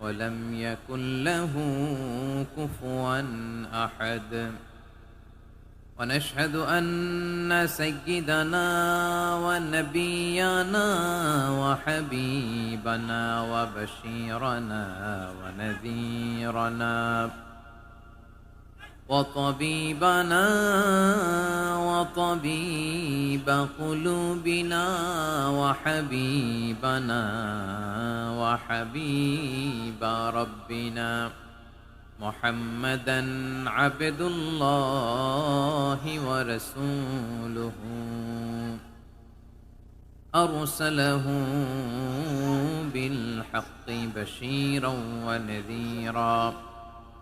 ولم يكن له كفوا أحد. ونشهد أن سيدنا ونبينا وحبيبنا وبشيرنا ونذيرنا. وطبيبنا وطبيب قلوبنا وحبيبنا وحبيب ربنا محمدا عبد الله ورسوله. أرسله بالحق بشيرا ونذيرا.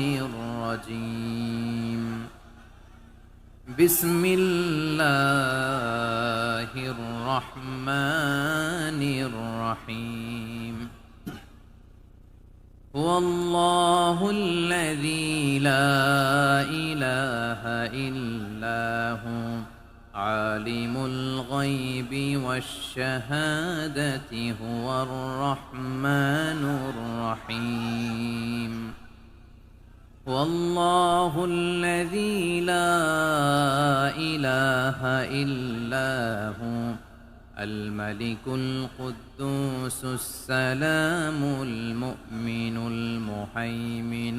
الرجيم. بسم الله الرحمن الرحيم. هو الله الذي لا إله إلا هو. عالم الغيب والشهادة هو الرحمن الرحيم. والله الذي لا إله إلا هو الملك القدوس السلام المؤمن المهيمن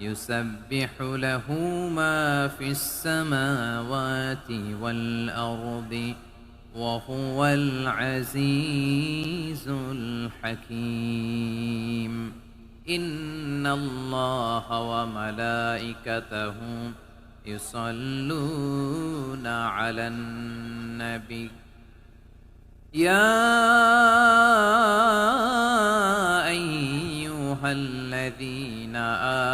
يسبح له ما في السماوات والأرض وهو العزيز الحكيم. إن الله وملائكته يصلون على النبي. يا أيها الذين آمنوا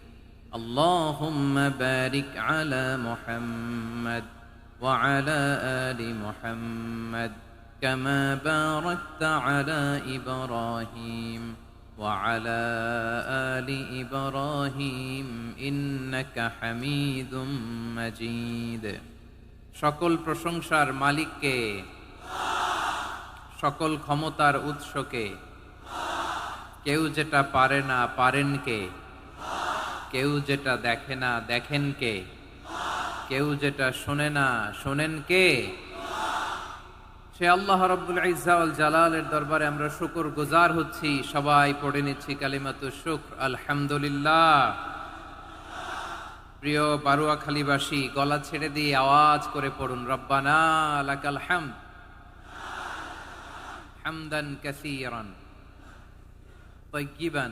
اللهم بارك على محمد وعلى ال محمد كما باركت على ابراهيم وعلى ال ابراهيم انك حميد مجيد সকল প্রশংসার মালিককে সকল ক্ষমতার উৎসকে কেউ যেটা পারে না পারেন কে কেউ যেটা দেখে না, দেখেন কে? কেউ যেটা শোনে না, শোনেন কে? সে আল্লাহ রব্বুল ইজাউল জালালের দরবারে আমরা শুকর গুজার হচ্ছি। সবাই পড়ে নিচ্ছি কালিমাতু শুক আলহামদুলিল্লাহ। প্রিয় বারুয়াখালীবাসী, গলা ছেড়ে দিয়ে আওয়াজ করে পড়ুন। রব্বানা লাকাল হাম। হামদান কাসিরান। তৈগিবান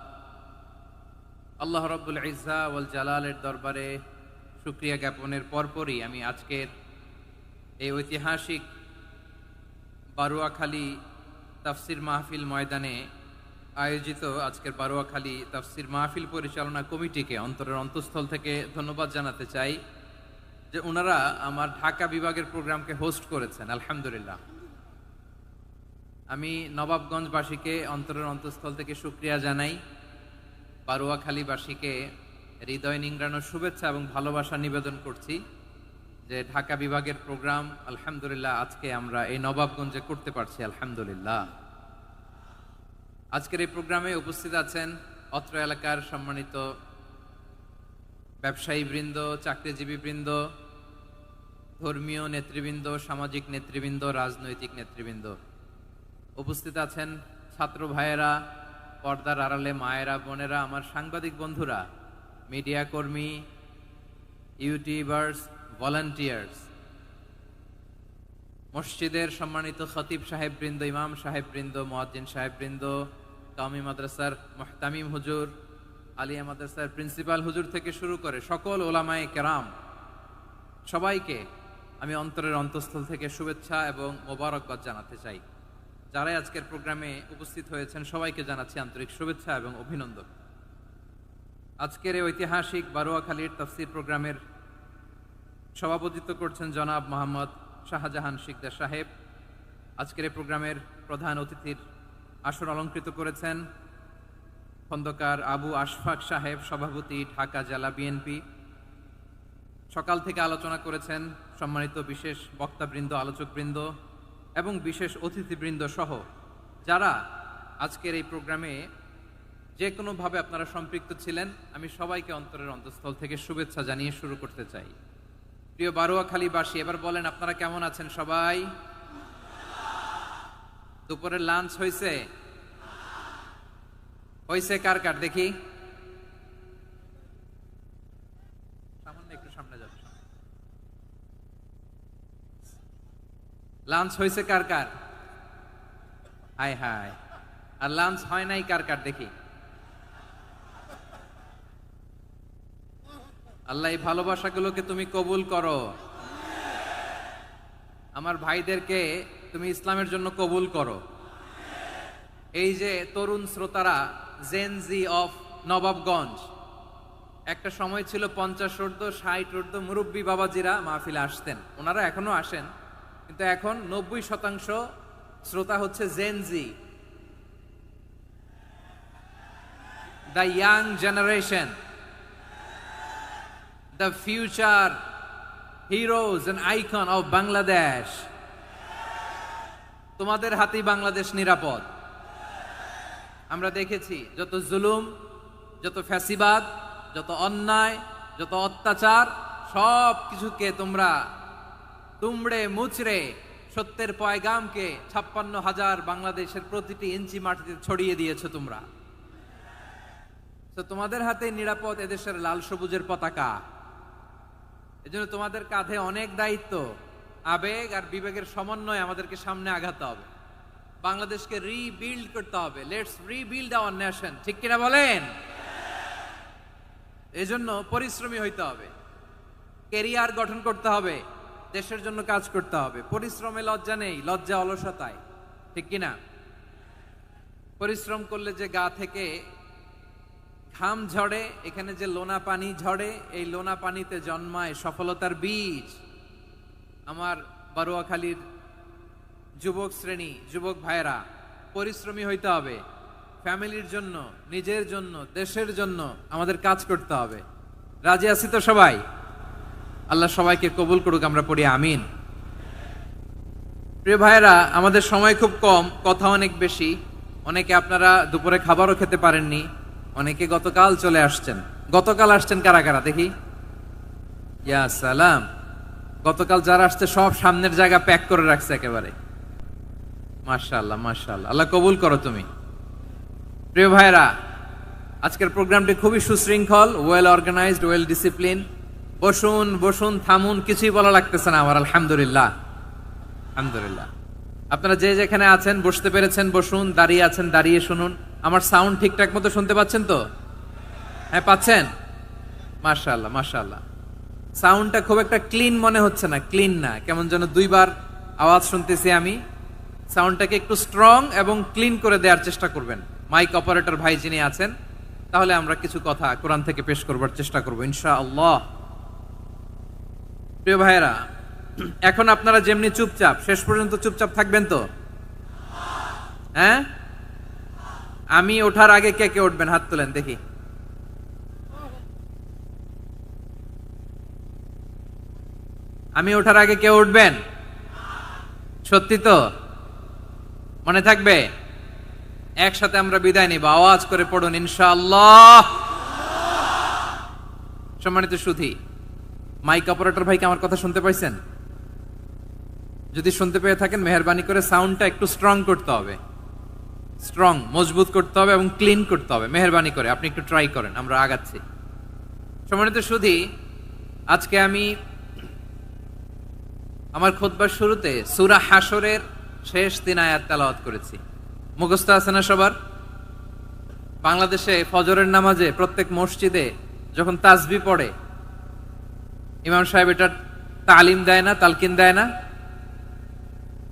আল্লাহ রব্বুল ইজ্জা ওয়াল জালালের দরবারে শুক্রিয়া জ্ঞাপনের পরপরই আমি আজকের এই ঐতিহাসিক বারুয়াখালী তাফসির মাহফিল ময়দানে আয়োজিত আজকের বারুয়াখালী তাফসির মাহফিল পরিচালনা কমিটিকে অন্তরের অন্তঃস্থল থেকে ধন্যবাদ জানাতে চাই যে ওনারা আমার ঢাকা বিভাগের প্রোগ্রামকে হোস্ট করেছেন, আলহামদুলিল্লাহ। আমি নবাবগঞ্জবাসীকে অন্তরের অন্তঃস্থল থেকে শুক্রিয়া জানাই। বারুয়াখালীবাসীকে হৃদয় নিংড়ানোর শুভেচ্ছা এবং ভালোবাসা নিবেদন করছি যে ঢাকা বিভাগের প্রোগ্রাম, আলহামদুলিল্লাহ, আজকে আমরা এই নবাবগঞ্জে করতে পারছি, আলহামদুলিল্লাহ। আজকের এই প্রোগ্রামে উপস্থিত আছেন অত্র এলাকার সম্মানিত ব্যবসায়ী বৃন্দ, চাকরিজীবী বৃন্দ, ধর্মীয় নেতৃবৃন্দ, সামাজিক নেতৃবৃন্দ, রাজনৈতিক নেতৃবৃন্দ। উপস্থিত আছেন ছাত্র ভাইয়েরা পর্দার আড়ালে মায়েরা, বোনেরা, আমার সাংবাদিক বন্ধুরা, মিডিয়া কর্মী, ইউটিউবার্স, ভলান্টিয়ার্স, মসজিদের সম্মানিত খতিব সাহেব বৃন্দ ইমাম সাহেব বৃন্দ মোয়াজ্জিন সাহেব বৃন্দ কামি মাদ্রাসার মোহতামিম হুজুর, আলিয়া মাদ্রাসার প্রিন্সিপাল হুজুর থেকে শুরু করে সকল ওলামায়ে কেরাম, সবাইকে আমি অন্তরের অন্তঃস্থল থেকে শুভেচ্ছা এবং মোবারকবাদ জানাতে চাই। যারাই আজকের প্রোগ্রামে উপস্থিত হয়েছেন, সবাইকে জানাচ্ছি আন্তরিক শুভেচ্ছা এবং অভিনন্দন। আজকের এই ঐতিহাসিক বারোয়াখালীর তফসির প্রোগ্রামের সভাপতিত্ব করছেন জনাব মোহাম্মদ শাহজাহান শিকদার সাহেব। আজকের এই প্রোগ্রামের প্রধান অতিথির আসন অলঙ্কৃত করেছেন খন্দকার আবু আশফাক সাহেব, সভাপতি ঢাকা জেলা বিএনপি। সকাল থেকে আলোচনা করেছেন সম্মানিত বিশেষ বক্তাবৃন্দ, আলোচকবৃন্দ এবং বিশেষ অতিথিবৃন্দ সহ যারা আজকের এই প্রোগ্রামে যে কোনোভাবে আপনারা সম্পৃক্ত ছিলেন, আমি সবাইকে অন্তরের অন্তঃস্থল থেকে শুভেচ্ছা জানিয়ে শুরু করতে চাই। প্রিয় বারোয়াখালীবাসী, এবার বলেন আপনারা কেমন আছেন সবাই? দুপুরের লাঞ্চ হয়েছে হয়েছে কার কার? দেখি সামান্য একটু সামনে যাবে লাঞ্চ হয়েছে কার কার? হাই হাই আর লাঞ্চ হয় নাই কার কার দেখি? আল্লাহ এই ভালোবাসাগুলোকে তুমি কবুল করো। আমার ভাইদেরকে তুমি ইসলামের জন্য কবুল করো। এই যে তরুণ শ্রোতারা জেনজি অফ নবাবগঞ্জ, একটা সময় ছিল পঞ্চাশ ঊর্ধ্ব, ষাট ঊর্ধ্ব মুরব্বী বাবাজিরা মাহফিলে আসতেন। ওনারা এখনও আসেন। কিন্তু এখন নব্বই শতাংশ শ্রোতা হচ্ছে Gen Z the young generation the future heroes and icon of Bangladesh তোমাদের হাতেই বাংলাদেশ নিরাপদ। আমরা দেখেছি যত জুলুম, যত ফ্যাসিবাদ, যত অন্যায়, যত অত্যাচার সব কিছুকে তোমরা তুমড়ে মুচড়ে সত্যের পয়গামকে ছাপ্পান্ন হাজার বাংলাদেশের প্রতিটি ইঞ্চি মাটিতে ছড়িয়ে দিয়েছ তোমরা। তো তোমাদের হাতে নিরাপদ এদেশের লাল সবুজের পতাকা। এজন্য তোমাদের কাঁধে অনেক দায়িত্ব, আবেগ আর বিবেকের সমন্বয় আমাদেরকে সামনে আগাতে হবে। বাংলাদেশকে রিবিল্ড করতে হবে। লেটস রিবিল্ড আওয়ার নেশন ঠিক কিনা বলেন? এজন্য পরিশ্রমী হইতে হবে। কেরিয়ার গঠন করতে হবে। দেশের জন্য কাজ করতে হবে। পরিশ্রমে লজ্জা নেই, লজ্জা অলসতায়। ঠিক কিনা? পরিশ্রম করলে যে গা থেকে ঘাম ঝরে, এখানে যে লোনা পানি ঝরে, এই লোনা পানিতে জন্মায় সফলতার বীজ। আমার বারুয়াখালীর যুবক শ্রেণি, যুবক ভাইরা পরিশ্রমী হইতে হবে। ফ্যামিলির জন্য, নিজের জন্য, দেশের জন্য আমাদের কাজ করতে হবে। রাজি আছি তো সবাই? আল্লাহ সবাইকে কবুল করুক, আমরা পড়ি আমিন। প্রিয় ভাইরা আমাদের সময় খুব কম, কথা অনেক বেশি। অনেকে আপনারা দুপুরে খাবারও খেতে পারেননি, অনেকে গতকাল চলে আসছেন। গতকাল আসছেন কারা কারা, দেখি? ইয়া সালাম। গতকাল যারা আসছে সব সামনের জায়গা প্যাক করে রাখছে একেবারে। মাশাআল্লাহ মাশাআল্লাহ। আল্লাহ কবুল করো তুমি। প্রিয় ভাইরা আজকের প্রোগ্রামটি খুবই সুশৃঙ্খল ওয়েল অর্গানাইজড ওয়েল ডিসিপ্লিন বসুন বসুন, থামুন, কিছুই বলা লাগতেছে না আমার, আলহামদুলিল্লাহ। আলহামদুলিল্লাহ। আপনারা যে যেখানে আছেন, বসতে পেরেছেন, বসুন, দাঁড়িয়ে আছেন, দাঁড়িয়ে শুনুন। আমার সাউন্ড ঠিকঠাক মতো শুনতে পাচ্ছেন তো? হ্যাঁ পাচ্ছেন? মাশাআল্লাহ মাশাআল্লাহ। সাউন্ডটা খুব একটা ক্লিন মনে হচ্ছে না ক্লিন না। কেমন যেন দুইবার আওয়াজ শুনতেছি আমি। সাউন্ডটাকে একটু স্ট্রং এবং ক্লিন করে দেওয়ার চেষ্টা করবেন। মাইক অপারেটর ভাই যিনি আছেন, তাহলে আমরা কিছু কথা কোরআন থেকে পেশ করবার চেষ্টা করব, ইনশাআল্লাহ। প্রিয় ভাইয়েরা, এখন আপনারা যেমনি চুপচাপ, শেষ পর্যন্ত চুপচাপ থাকবেন তো? হ্যাঁ? আমি ওঠার আগে কে কে উঠবেন? হাত তোলেন, দেখি। আমি ওঠার আগে কে উঠবেন? সত্যি তো? মনে থাকবে? একসাথে আমরা বিদায় নিব। আওয়াজ করে পড়ুন, ইনশাআল্লাহ। সম্মানিত সুধি মাইক অপারেটর ভাইকে আমার কথা শুনতে পাইছেন? যদি শুনতে পেয়ে থাকেন, মেহরবানি করে সাউন্ডটা একটু স্ট্রং করতে হবে। স্ট্রং মজবুত করতে হবে এবং ক্লিন করতে হবে। মেহরবানি করে, আপনি একটু ট্রাই করেন, আমরা আগাচ্ছি। সম্মানিত সুধি, আজকে আমি আমার খোদবার শুরুতে সুরা হাসরের শেষ দিন আয়াত তালাওয়াত করেছি। মুখস্থ আছে না সবার? বাংলাদেশে ফজরের নামাজে প্রত্যেক মসজিদে যখন তাজবি পড়ে ইমাম সাহেব এটার তালিম দেয় না, তালকিন দেয় না।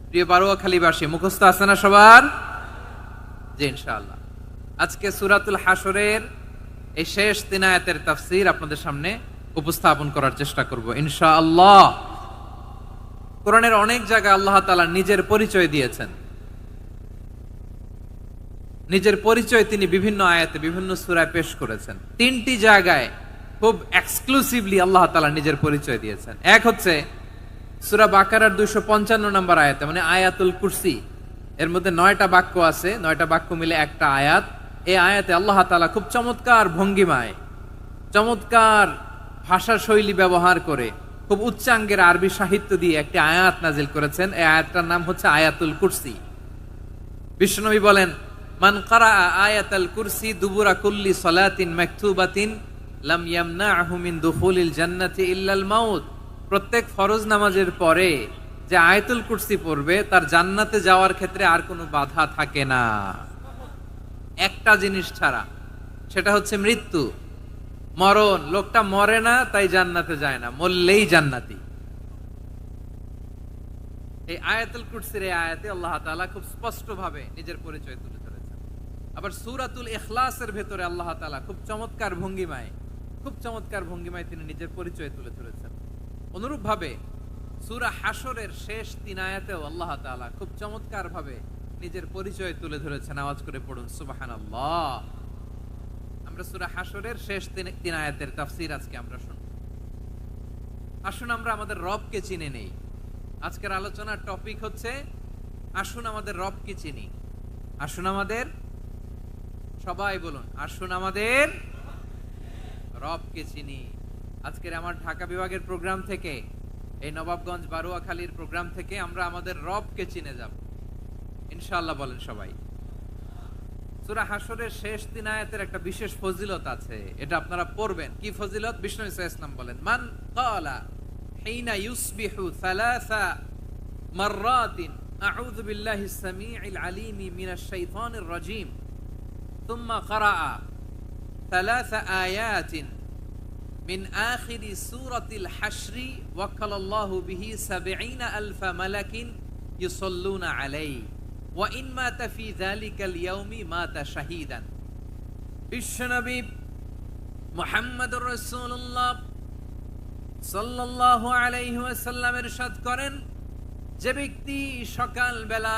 প্রিয় বারোয়া খালিবাসী মুখস্থ আছে না সবার? জি, ইনশাআল্লাহ। আজকে সুরাতুল হাসরের এই শেষ দিন আয়াতের তাফসির আপনাদের সামনে উপস্থাপন করার চেষ্টা করব, ইনশাআল্লাহ। কোরআনের অনেক জায়গায় আল্লাহ তালা নিজের পরিচয় দিয়েছেন। নিজের পরিচয় তিনি বিভিন্ন আয়াতে বিভিন্ন সুরায় পেশ করেছেন। তিনটি জায়গায় খুব এক্সক্লুসিভলি আল্লাহ তাআলা নিজের পরিচয় দিয়েছেন। এক হচ্ছে সুরা বাকারার দুইশো পঞ্চান্ন নম্বর আয়াতে মানে আয়াতুল কুরসি, এর মধ্যে নয়টা বাক্য আছে, নয়টা বাক্য মিলে একটা আয়াত। এই আয়াতে আল্লাহ তালা খুব চমৎকার ভঙ্গিমায়, চমৎকার ভাষা শৈলী ব্যবহার করে খুব উচ্চাঙ্গের আরবি সাহিত্য দিয়ে একটি আয়াত নাজিল করেছেন। এই আয়াতটার নাম হচ্ছে আয়াতুল কুরসি। বিষ্ণুনবী বলেন, মান কারা আয়াতাল কুরসি দুবুরা কুল্লি সলাতিন মাকতুবাতিন প্রত্যেক ফরজ নামাজের পরে যে আয়াতুল কুরসি পড়বে, তার জান্নাতে যাওয়ার ক্ষেত্রে আর কোনো বাধা থাকে না। একটা জিনিস ছাড়া, সেটা হচ্ছে মৃত্যু। মরণ, লোকটা মরে না, তাই জান্নাতে যায় না, মরলেই জান্নাতি। এই আয়াতুল কুরসির এই আয়াতে আল্লাহ তাআলা খুব স্পষ্ট ভাবে নিজের পরিচয় তুলে ধরেছেন। আবার সূরাতুল ইখলাসের ভেতরে আল্লাহ তাআলা খুব চমৎকার ভঙ্গিমায় খুব চমৎকার ভঙ্গিমায় তিনি নিজের পরিচয় তুলে ধরেছেন। অনুরূপ ভাবে সূরা হাসরের শেষ তিন আয়াতেও আল্লাহ তাআলা খুব চমৎকার ভাবে নিজের পরিচয় তুলে ধরেছেন। আওয়াজ করে পড়ুন, সুবহানাল্লাহ। আমরা সূরা হাসরের শেষ তিন আয়াতের তাফসীর আজকে আমরা শুনব। আসুন আমরা আমাদের রবকে চিনে নেই। আজকের আলোচনার টপিক হচ্ছে, আসুন আমাদের রবকে চিনি। আসুন আমাদের, সবাই বলুন, আসুন আমাদের রবকে চিনি আজকের আমার ঢাকা বিভাগের প্রোগ্রাম থেকে এই নবাবগঞ্জ বারুয়াখালীর প্রোগ্রাম থেকে আমরা আমাদের রবকে চিনে যাব ইনশাআল্লাহ বলেন সবাই সূরা হাসরের শেষ দিন আয়াতের একটা বিশেষ ফজিলত আছে এটা আপনারা পড়বেন কি ফজিলত বিষ্ণু ইসা ইসলাম বলেন মান ক্বালা حين يصبح ثلاث مرات أعوذ بالله السميع العليم من الشيطان الرجيم ثم قرأ সালাসা আয়াতিন মিন আখিরি সূরাতিল হাশরি ওয়াক্কালাল্লাহু বিহি 70 আলফা মালাকিন ইউসাল্লুনা আলাইহি ওয়া ইন মাতা ফি যালিকাল ইয়াউমি মাতা শাহীদান বিশ্বনবী মুহাম্মদুর রাসূলুল্লাহ সাল্লাল্লাহু আলাইহি ওয়াসাল্লাম ইরশাদ করেন, যে ব্যক্তি সকাল বেলা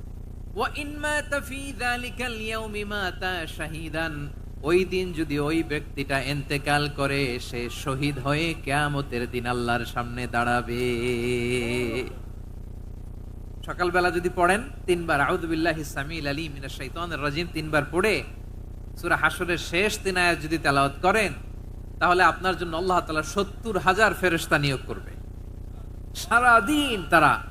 ওই দিন যদি ওই ব্যক্তিটা করে, সে শহীদ হয়ে দিন আল্লাহর সামনে দাঁড়াবে। সকালবেলা যদি পড়েন, তিনবার, আউযু বিল্লাহি সামিল আলী শাইতানির রাজিম, তিনবার পড়ে, সূরা হাশরের শেষ তিন আয়াত যদি তেলাওয়াত করেন, তাহলে আপনার জন্য আল্লাহ তালা সত্তর হাজার ফেরেশতা নিয়োগ করবে। সারাদিন তারা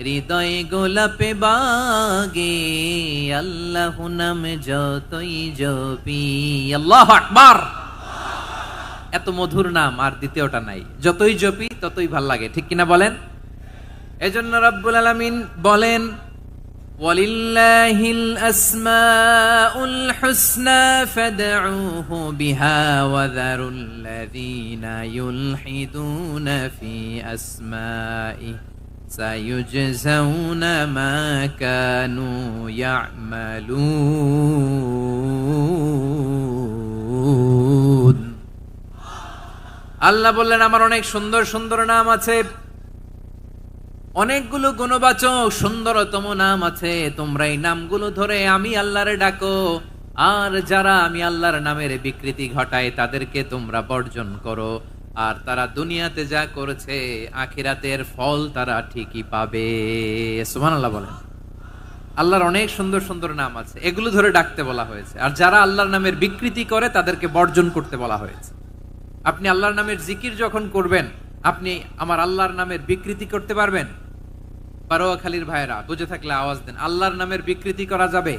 হৃদয় গোলাপে বাগে, আল্লাহ নাম যতই জপি। আল্লাহ আকবার! এত মধুর নাম, আর দ্বিতীয়টা নাই। যতই জপি, ততই ভালো লাগে, ঠিক কিনা বলেন? এজন্য রব্বুল আলামিন বলেন, ওয়ালিল্লাহিল আসমাউল হুসনা ফাদউহু বিহা ওয়া যারুল্লাযীনা ইউলহিদুনা ফি আসমাইহি সায়ুজজাউনা মা কানু ইয়ামালুন আল্লাহ বললেন, আমার অনেক সুন্দর সুন্দর নাম আছে। অনেকগুলো গুণবাচক, সুন্দরতম নাম আছে। তোমরা এই নামগুলো ধরে আমি আল্লাহরে ডাকো। আর যারা আমি আল্লাহর নামের বিকৃতি ঘটায়, তাদেরকে তোমরা বর্জন করো। আর তারা দুনিয়াতে যা করেছে, আখিরাতের ফল তারা ঠিকই পাবে। সুবহানাল্লাহ বলেন। আল্লাহর অনেক সুন্দর সুন্দর নাম আছে, এগুলো ধরে ডাকতে বলা হয়েছে। আর যারা আল্লাহর নামের বিকৃতি করে, তাদেরকে বর্জন করতে বলা হয়েছে। আপনি আল্লাহর নামের জিকির যখন করবেন, আপনি আমার আল্লাহর নামের বিকৃতি করতে পারবেন? বারোয়াখালীর ভাইরা বুঝে থাকলে আওয়াজ দেন, আল্লাহর নামের বিকৃতি করা যাবে?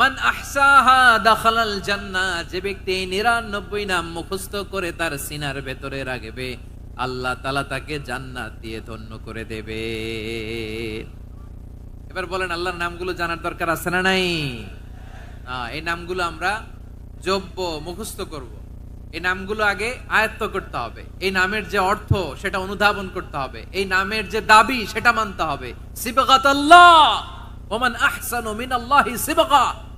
মান আহসাহা দাখালাল জান্নাহ, যে ব্যক্তি এই নিরানব্বই নাম মুখস্থ করে তার সিনার ভেতরে রাখবে, আল্লাহ তাআলা তাকে জান্নাত দিয়ে ধন্য করে দেবে। এবার বলেন, আল্লাহর নামগুলো জানার দরকার আছে না নাই? এই নামগুলো আমরা যোগ্য, মুখস্থ করব। এই নামগুলো আগে আয়ত্ত করতে হবে। এই নামের যে অর্থ, সেটা অনুধাবন করতে হবে। এই নামের যে দাবি, সেটা মানতে হবে। সিবগাতাল্লাহ ওমান আহসানু মিনাল্লাহি সিবগা।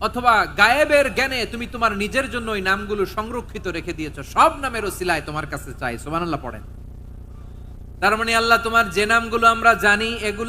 অথবা গায়েবের জ্ঞানে তুমি তোমার নিজের জন্য ওই নামগুলো সংরক্ষিত রেখে দিয়েছ। সব নামের ওসিলায় তোমার কাছে চাই। সুবহানাল্লাহ পড়েন। তার মানে আল্লাহ তোমার যে নামগুলো আমরা জানি, এগুলো